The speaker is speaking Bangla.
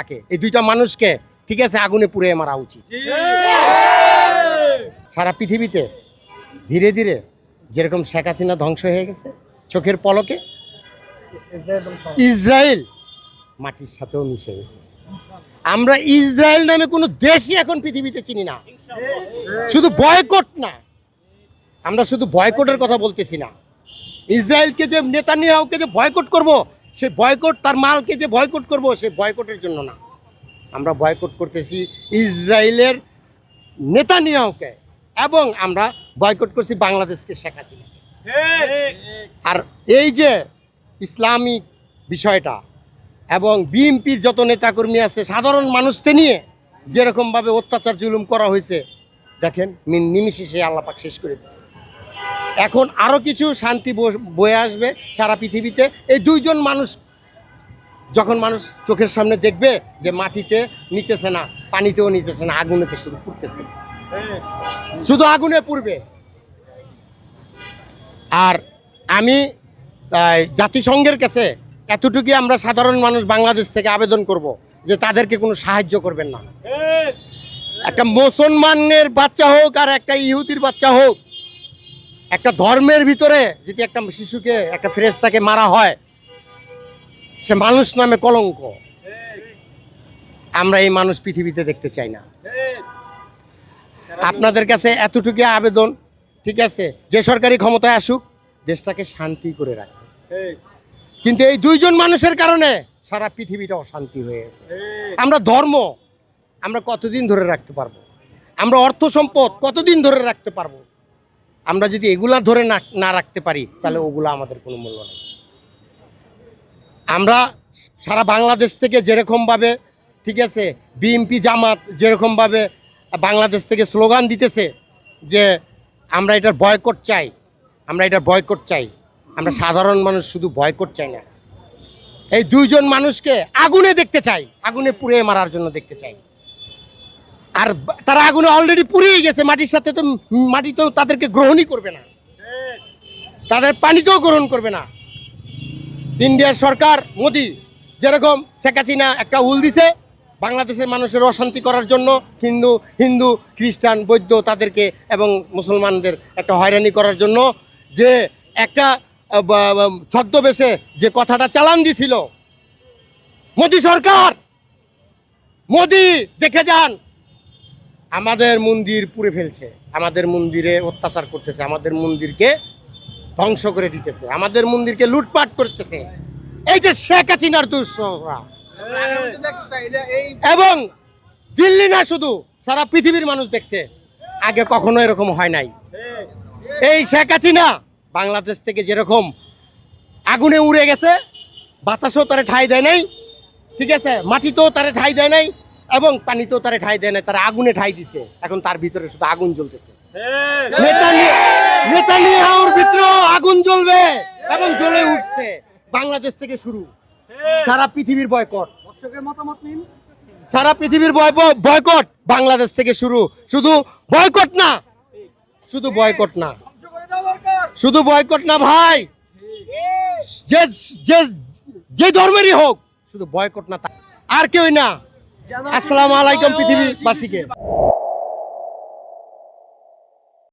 থাকে। এই দুইটা মানুষকে ঠিক আছে আগুনে পুড়ে মারা উচিত। সারা পৃথিবীতে ধীরে ধীরে যেরকম শেখ হাসিনা ধ্বংস হয়ে গেছে চোখের পলকে ইসরায়েল মাটির সাথেও মিশে গেছে। আমরা ইসরায়েল নামে কোনো দেশই এখন পৃথিবীতে চিনি না। শুধু বয়কট না। আমরা শুধু বয়কটের কথা বলতেছি না। ইসরায়েলকে যে নেতানিয়াহুকে যে বয়কট করব সে বয়কট তার মালকে যে বয়কট করব, সে বয়কটের জন্য না। আমরা বয়কট করতেছি ইসরায়েলের নেতানিয়াহুকে এবং আমরা বয়কট করছি বাংলাদেশকে শেখ হাসিনা আর এই যে ইসলামিক বিষয়টা এবং বিএনপির যত নেতাকর্মী আছে, সাধারণ মানুষকে নিয়ে যেরকমভাবে অত্যাচার জুলুম করা হয়েছে, দেখেন নিমিষে সে আল্লাপাক শেষ করে দিচ্ছে এখন আরও কিছু শান্তি বয়ে আসবে সারা পৃথিবীতে। এই দুইজন মানুষ যখন মানুষ চোখের সামনে দেখবে যে মাটিতে নিতেছে না, পানিতেও নিতেছে না, আগুনেতে শুধু পুড়তেছে। শুধু আগুনে পুড়বে। আর আমি জাতিসংঘের কাছে এতটুকুই আমরা সাধারণ মানুষ বাংলাদেশ থেকে আবেদন করব যে তাদেরকে কোনো সাহায্য করবেন না। একটা মুসলমানের বাচ্চা হোক আর একটা ইহুদির বাচ্চা হোক একটা ধর্মের ভিতরে যদি একটা শিশুকে, একটা ফেরেস্তাকে মারা হয়, সে মানুষ নামে কলঙ্ক। আমরা এই মানুষ পৃথিবীতে দেখতে চাই না। আপনাদের কাছে এতটুকু আবেদন, ঠিক আছে? যে সরকারি ক্ষমতায় আসুক, দেশটাকে শান্তি করে রাখবে। কিন্তু এই দুইজন মানুষের কারণে সারা পৃথিবীটা অশান্তি হয়ে গেছে। আমরা ধর্ম, আমরা কতদিন ধরে রাখতে পারব? আমরা অর্থ সম্পদ কতদিন ধরে রাখতে পারব? আমরা যদি এগুলা ধরে না না রাখতে পারি তাহলে ওগুলো আমাদের কোনো মূল্য নেই। আমরা সারা বাংলাদেশ থেকে যেরকমভাবে ঠিক আছে বিএমপি জামাত যেরকমভাবে বাংলাদেশ থেকে স্লোগান দিতেছে যে আমরা এটার বয়কট চাই আমরা এটার বয়কট চাই আমরা সাধারণ মানুষ শুধু বয়কট চাই না। এই দুইজন মানুষকে আগুনে দেখতে চাই আগুনে পুড়ে মারার জন্য দেখতে চাই। আর তারা আগুনে অলরেডি পুড়েই গেছে, মাটির সাথে তো মাটি তো তাদেরকে গ্রহণই করবে না। তাদের পানিতেও গ্রহণ করবে না। ইন্ডিয়ার সরকার, মোদি, যেরকম শেখ হাসিনা একটা উল দিছে, বাংলাদেশের মানুষের অশান্তি করার জন্য হিন্দু হিন্দু, খ্রিস্টান, বৌদ্ধ তাদেরকে এবং মুসলমানদের একটা হয়রানি করার জন্য যে একটা ছদ্মবেশে যে কথাটা চালান দিছিল, মোদি সরকার, মোদি দেখে যান আমাদের মন্দির পুড়ে ফেলছে, আমাদের মন্দিরে অত্যাচার করতেছে, আমাদের মন্দিরকে ধ্বংস করে দিতেছে, আমাদের মন্দিরকে লুটপাট করতেছে। এই যে শেখ হাসিনার দুঃসরা এবং দিল্লি না শুধু, সারা পৃথিবীর মানুষ দেখছে, আগে কখনো এরকম হয় নাই। এই শেখ হাসিনা বাংলাদেশ থেকে যেরকম আগুনে উড়ে গেছে, বাতাসও তারে ঠাই দেয় নাই, ঠিক আছে, মাটিতেও তারে ঠাই দেয় নাই এবং পানিতেও তারা ঠাই দেয় না তারা আগুনে ঠাই দিছে। এখন তার ভিতরে শুধু আগুন জ্বলতেছে। নেতানি- নেতানিয়াহুর ভিতরেও আগুন জ্বলবে এবং জ্বলে উঠছে। বাংলাদেশ থেকে শুরু। সারা পৃথিবীর বয়কট। সারা পৃথিবীর বয়- বয়কট বাংলাদেশ থেকে শুরু। শুধু বয়কট না। শুধু বয়কট না। শুধু বয়কট না ভাই। যে যে যে ধর্মেরই হোক শুধু বয়কট না তা- আর কেউই না। আসসালামু আলাইকুম পৃথিবীবাসীকে।